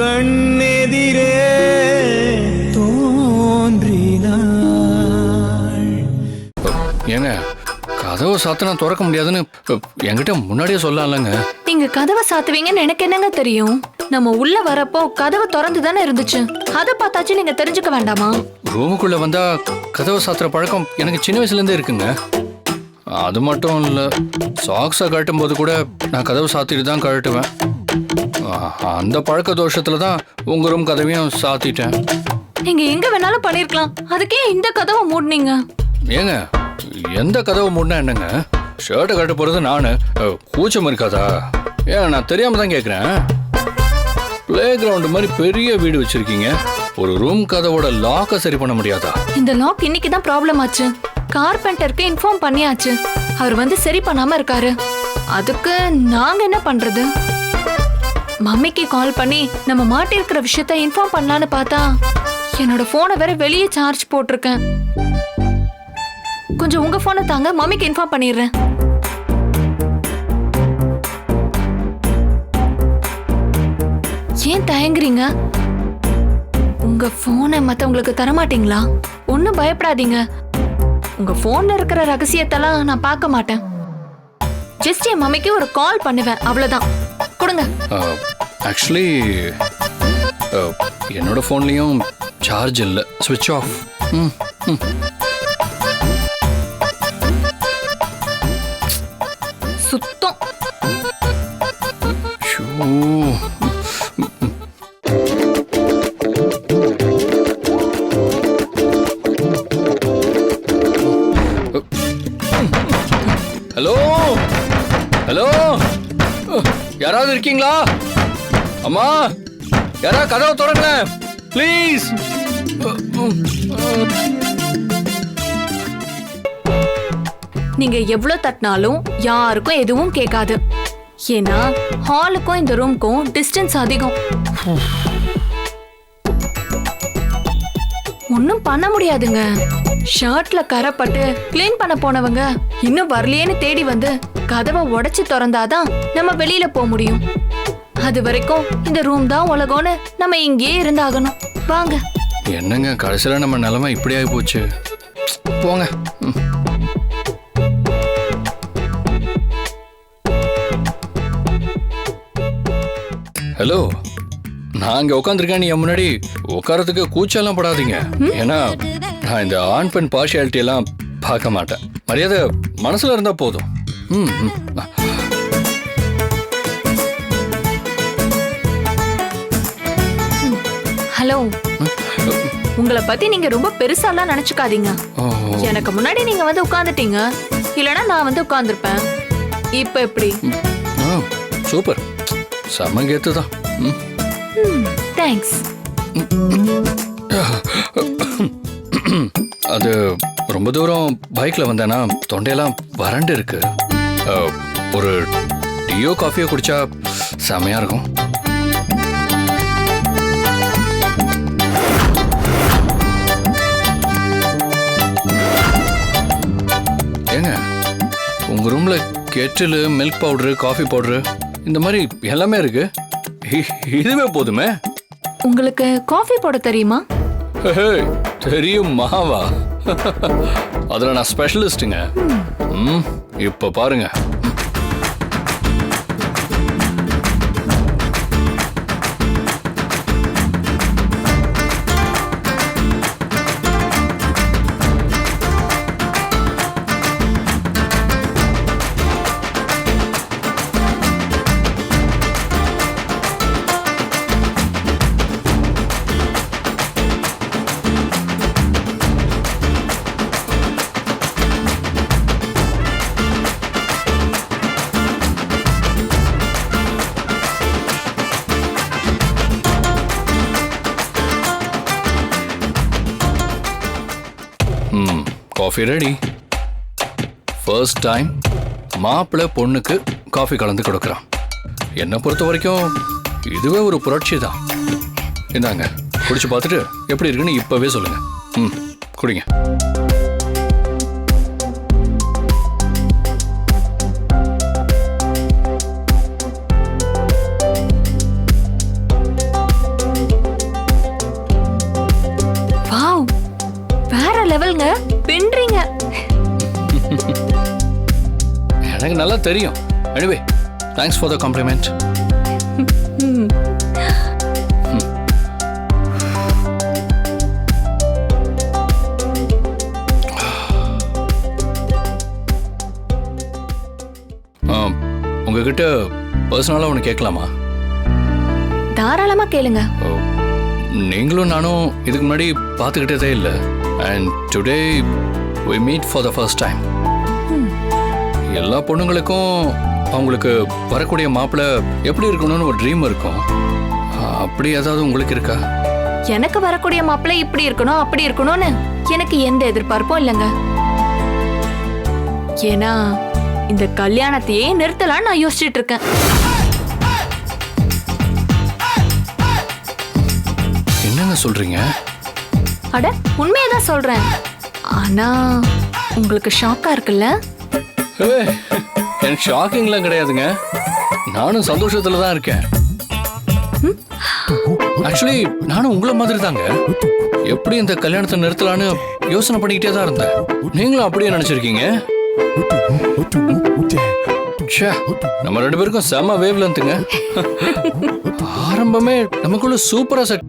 கண்ணெதிரே தோன்றினாள். ஏங்க கதவை சாத்தினா திறக்க முடியாதுன்னு என்கிட்ட முன்னாடியே சொல்லலாம்லங்க நீங்க கதவை சாத்துவீங்கன்னு எனக்கு என்னங்க தெரியும்? நம்ம உள்ள வரப்போ கதவை திறந்து தானே இருந்துச்சு. அதை பார்த்தாச்சு நீங்க தெரிஞ்சுக்க வேண்டாமா? ரூமுக்குள்ள வந்தா கதவை சாத்துற பழக்கம் எனக்கு சின்ன வயசுல இருந்தே இருக்குங்க. அது மட்டும் இல்ல சாக்ஸை கட்டும் போது கூட நான் கதவை சாத்திட்டு தான் கழட்டுவேன். அந்த பழக்க தோஷத்துல தான் உங்க ரூம் கதவையும் சாத்திட்டேன். நீங்க எங்க வேணாலும் பண்ணிருக்கலாம். அதுக்கே இந்த கதவை மூடுனீங்க. ஏங்க எந்த கதவை மூடினா என்னங்க? ஷர்ட்டை கட்ட போறது நானு. கூச்சம் இருக்காதா? ஏன் நான் தெரியாம தான் கேட்குறேன் பிளே கிரவுண்ட் மாதிரி பெரிய வீடு வச்சிருக்கீங்க. ஒரு ரூம் கதவோட லாக்கை சரி பண்ண முடியாதா? இந்த லாக் இன்னைக்கு தான் ப்ராப்ளம் ஆச்சு. கார்பெண்டருக்கு இன்ஃபார்ம் பண்ணியாச்சு. அவர் வந்து சரி பண்ணாம இருக்காரு. அதுக்கு நாங்க என்ன பண்றது? மம்மிக்கு கால் பண்ணி நம்ம மாட்டிருக்கிற விஷயத்த இன்ஃபார்ம் பண்ணலான்னு பார்த்தா என்னோட போனை வேற வெளியே சார்ஜ் போட்டிருக்கேன். கொஞ்சம் உங்க போனை தாங்க மம்மிக்கு இன்ஃபார்ம் பண்ணிடுறேன். ஏன் தயங்குறீங்க? உங்க போனை மத்தவங்களுக்கு தரமாட்டீங்களா? ஒன்னும் பயப்படாதீங்க. உங்க போன்ல இருக்கிற ரகசியத்தெல்லாம் நான் பார்க்க மாட்டேன். ஜஸ்ட் என் மம்மிக்கு ஒரு கால் பண்ணுவேன் அவ்வளவுதான். கொடுங்க. Uh, ஆக்சுவலி uh, என்னோட ஃபோன்லேயும் சார்ஜ் இல்லை. ஸ்விட்ச் ஆஃப் ம் ம். யாராவது இருக்கீங்களா? அம்மா யாராவது கதவை தொடங்க ப்ளீஸ் நீங்க எவ்வளவு தட்டினாலும் யாருக்கும் எதுவும் கேட்காது. ஏன்னா ஹாலுக்கும் இந்த ரூம்க்கும் டிஸ்டன்ஸ் அதிகம். ஒன்னும் பண்ண முடியாதுங்க. ஷர்ட்ல கரைப்பட்டு கிளீன் பண்ண போனவங்க இன்னும் வரலையேன்னு தேடி வந்து கதவை உடைச்சு திறந்தாதான் நம்ம வெளியில போக முடியும். அது வரைக்கும் இந்த ரூம் தான் உலகம்னு நம்ம இங்கேயே இருந்தாகணும். வாங்க. என்னங்க கடைசியில் நம்ம நிலைமை இப்படி ஆகி போச்சு. போங்க. ஹலோ நான் இங்க உட்காந்துருக்கேன் என் முன்னாடி உட்காரத்துக்கு கூச்செல்லாம் படாதீங்க. ஏன்னா நான் இந்த ஆண் பெண் பார்ஷியாலிட்டி எல்லாம் பார்க்க மாட்டேன். மரியாதை மனசுல இருந்தா போதும். ம். ஹலோ. உங்களை பத்தி நீங்க ரொம்ப பெருசாலாம் நினைச்சுக்காதீங்க. எனக்கு முன்னாடி நீங்க வந்து உட்கார்ந்துட்டீங்க. இல்லனா நான் வந்து உட்கார்ந்துருப்பேன். இப்ப எப்படி? சூப்பர். செம்ம கெத்து தான். தேங்க்ஸ் அது ரொம்ப தூரம் பைக்ல வந்தேன்னா தொண்டையெல்லாம் வறண்டு இருக்கு. ஒரு டீயோ காஃபியோ குடிச்சா செமையா இருக்கும். ஏங்க உங்க ரூம்ல kettle milk powder coffee powder இந்த மாதிரி எல்லாமே இருக்கு. இதுவே போதுமே? உங்களுக்கு காஃபி போட தெரியுமா? தெரியும் மாவா. அதுல நான் ஸ்பெஷலிஸ்ட்டுங்க ம் இப்ப பாருங்க. ம் காஃபி ரெடி ஃபர்ஸ்ட் டைம் மாப்பிள்ளை பொண்ணுக்கு காஃபி கலந்து கொடுக்குறான். என்னை பொறுத்த வரைக்கும் இதுவே ஒரு புரட்சி தான். இந்தாங்க குடிச்சு பார்த்துட்டு எப்படி இருக்குன்னு இப்போவே சொல்லுங்கள் ம் குடிங்க. நல்லா தெரியும். Anyway thanks for the compliment உங்ககிட்ட பர்சனலாக ஒன்று கேட்கலாமா? தாராளமா கேளுங்க. நீங்களும் நானும் இதுக்கு முன்னாடி பார்த்துக்கிட்டதே இல்லை. And today we meet for the first time எல்லா பொண்ணுங்களுக்கும் அவங்களுக்கு வரக்கூடிய மாப்பிள்ளை எப்படி இருக்கணும்னு ஒரு ட்ரீம் இருக்கும். அப்படி ஏதாவது உங்களுக்கு இருக்கா? எனக்கு வரக்கூடிய மாப்பிள்ளை இப்படி இருக்கணும் அப்படி இருக்கணும்னு எனக்கு எந்த எதிர்பார்ப்பும் இல்லைங்க. ஏன்னா இந்த கல்யாணத்தையே நிறுத்தலாம்னு நான் யோசிச்சுட்டு இருக்கேன். என்னங்க சொல்றீங்க? அட உண்மையதான் சொல்றேன். ஆனா உங்களுக்கு ஷாக்கா இருக்குல்ல? எனக்கு ஷாக்கிங்லாம் கிடையாதுங்க. நானும் சந்தோஷத்துல தான் இருக்கேன். ஆக்சுவலி நானும் உங்களை மாதிரி தாங்க எப்படி இந்த கல்யாணத்தை நிறுத்தலான்னு யோசனை பண்ணிக்கிட்டே தான் இருந்தேன். நீங்களும் அப்படியே நினைச்சிருக்கீங்க? நம்ம ரெண்டு பேருக்கும் செம வேவ் லென்த்துங்க ஆரம்பமே நமக்குள்ள சூப்பரா செட்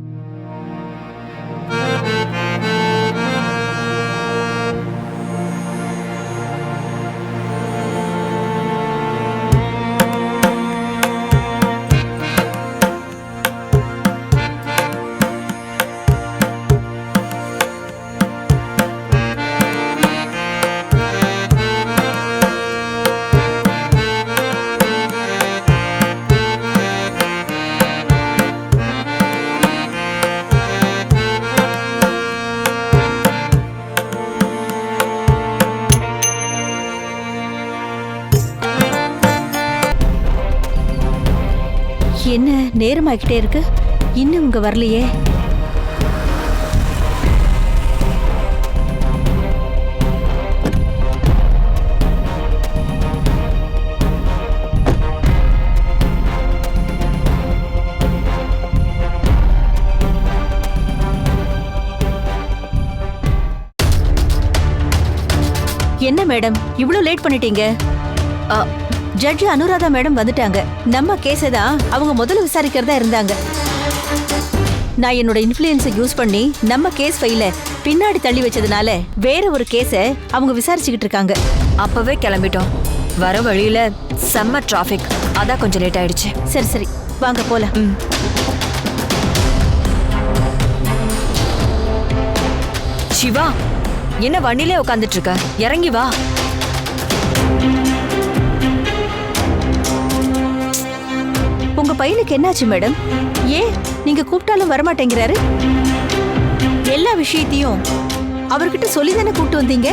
நேரமாகிட்டே இருக்கு. இன்னும் உங்க வரலையே. என்ன மேடம் இவ்ளோ லேட் பண்ணிட்டீங்க? ஜட்ஜ் அனுராதா மேடம் வந்துட்டாங்க. நம்ம கேஸை தான் அவங்க முதல்ல விசாரிக்கிறதா இருந்தாங்க. நான் என்னோட இன்ஃப்ளூயன்ஸை யூஸ் பண்ணி நம்ம கேஸ் ஃபைல பின்னாடி தள்ளி வச்சதுனால வேற ஒரு கேஸை அவங்க விசாரிச்சுக்கிட்டு இருக்காங்க. அப்பவே கிளம்பிட்டோம். வர வழியில செம்ம டிராஃபிக் அதான் கொஞ்சம் லேட் ஆயிடுச்சு. சரி சரி. வாங்க போலாம். ம். சிவா என்ன வண்டியிலே உட்காந்துட்டு இருக்க? இறங்கி வா. உங்க பையனுக்கு என்னாச்சு மேடம்? ஏன் நீங்க கூப்பிட்டாலும் வரமாட்டேங்கிறாரு? எல்லா விஷயத்தையும் அவர்கிட்ட சொல்லி தானே கூப்பிட்டு வந்தீங்க?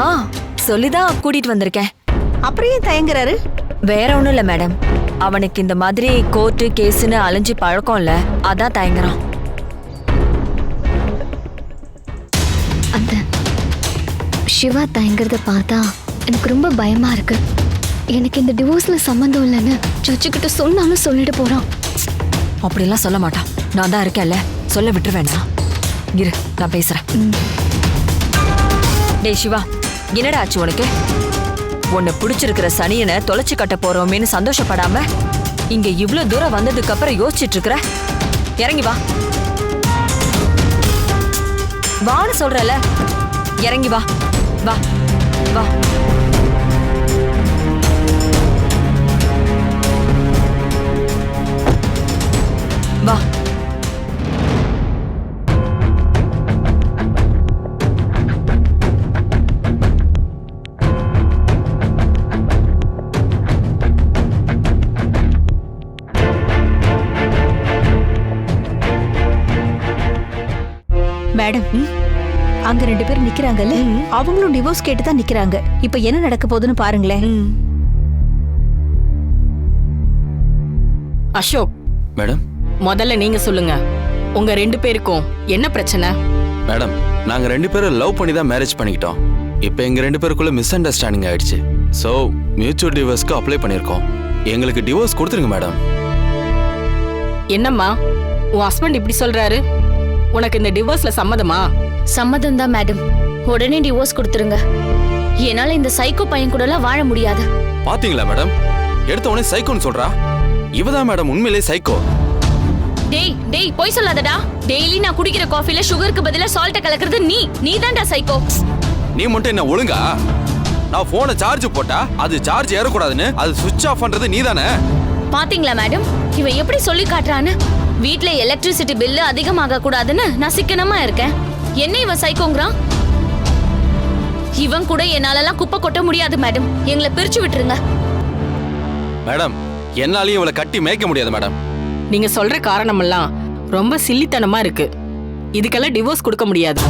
ஆ சொல்லிதான் கூட்டிட்டு வந்திருக்கேன். அப்புறம் ஏன் தயங்குறாரு? வேற ஒண்ணும் இல்ல மேடம். அவனுக்கு இந்த மாதிரி கோர்ட்டு கேஸ்னு அலைஞ்சு பழக்கம் இல்ல. அதான் தயங்குறான். அந்த சிவா தயங்குறத பார்த்தா எனக்கு ரொம்ப பயமா இருக்கு. எனக்கு இந்த டிவோர்ஸ்ல சம்மந்தம் இல்லைன்னு ஜட்ஜுக்கிட்ட சொன்னாலும் சொல்லிட்டு போறான். அப்படிலாம் சொல்ல மாட்டான். நான் தான் இருக்கேன்ல. சொல்ல விட்டுருவேனா? இரு நான் பேசுறேன். டேய் சிவா என்னடா ஆச்சு உனக்கு? உன்னை பிடிச்சிருக்கிற சனியனை தொலைச்சு கட்ட போறோமேன்னு சந்தோஷப்படாம இங்க இவ்ளோ தூரம் வந்ததுக்கு அப்புறம் யோசிச்சுட்டு இருக்கிற? இறங்கி வா. வான்னு சொல்றல இறங்கி வா. வா வா. நிக்கிறாங்கல்ல? அவங்களும் டிவோர்ஸ் கேட்டு தான் நிக்கிறாங்க. இப்ப என்ன நடக்க போகுதுன்னு பாருங்களேன். அசோக். மேடம். முதல்ல நீங்க சொல்லுங்க. உங்க ரெண்டு பேருக்கும் என்ன பிரச்சனை? மேடம் நாங்க ரெண்டு பேரும் லவ் பண்ணி தான் மேரேஜ் பண்ணிக்கிட்டோம். இப்போ எங்க ரெண்டு பேருக்குள்ள மிஸ் அண்டர்ஸ்டாண்டிங் ஆயிடுச்சு ஸோ மியூச்சுவல் டிவோர்ஸ்க்கு அப்ளை பண்ணியிருக்கோம். எங்களுக்கு டிவோர்ஸ் கொடுத்துருங்க மேடம். என்னம்மா? உன் ஹஸ்பண்ட் இப்படி சொல்றாரு? உனக்கு இந்த டிவோர்ஸ்ல சம்மதமா? சம்மதம் தான் மேடம் உடனே டிவோர்ஸ் கொடுத்துருங்க. என்னால இந்த சைக்கோ பையன் கூட எல்லாம் வாழ முடியாது. பாத்தீங்களா மேடம் எடுத்த உடனே சைக்கோன்னு சொல்றா? இவதான் மேடம் உண்மையிலே சைக்கோ டேய் டேய் போய் சொல்லாதடா. டெய்லி நான் குடிக்கிற காஃபில சுகருக்கு பதிலா சால்ட்ட கலக்கிறது நீ. நீ தான்டா சைக்கோ நீ மட்டும் என்ன ஒழுங்கா? நான் போனை சார்ஜ் போட்டா அது சார்ஜ் ஏறக்கூடாதுன்னு அது சுவிட்ச் ஆஃப் பண்றது நீதானே? பாத்தீங்களா மேடம் இவன் எப்படி சொல்லி காட்டுறான்னு? வீட்ல எலக்ட்ரிசிட்டி பில்லு அதிகமாக கூடாதுன்னு நான் சிக்கனமா இருக்கேன். என்ன இவன் சைக்கோங்கிறான் இவன் கூட என்னாலலாம் குப்பை கொட்ட முடியாது மேடம். எங்களை பிரிச்சு விட்டுருங்க. மேடம் என்னாலையும் இவளை கட்டி மேய்க்க முடியாது மேடம். நீங்க சொல்ற காரணமெல்லாம் ரொம்ப சில்லித்தனமா இருக்கு. இதுக்கெல்லாம் டிவோர்ஸ் கொடுக்க முடியாது.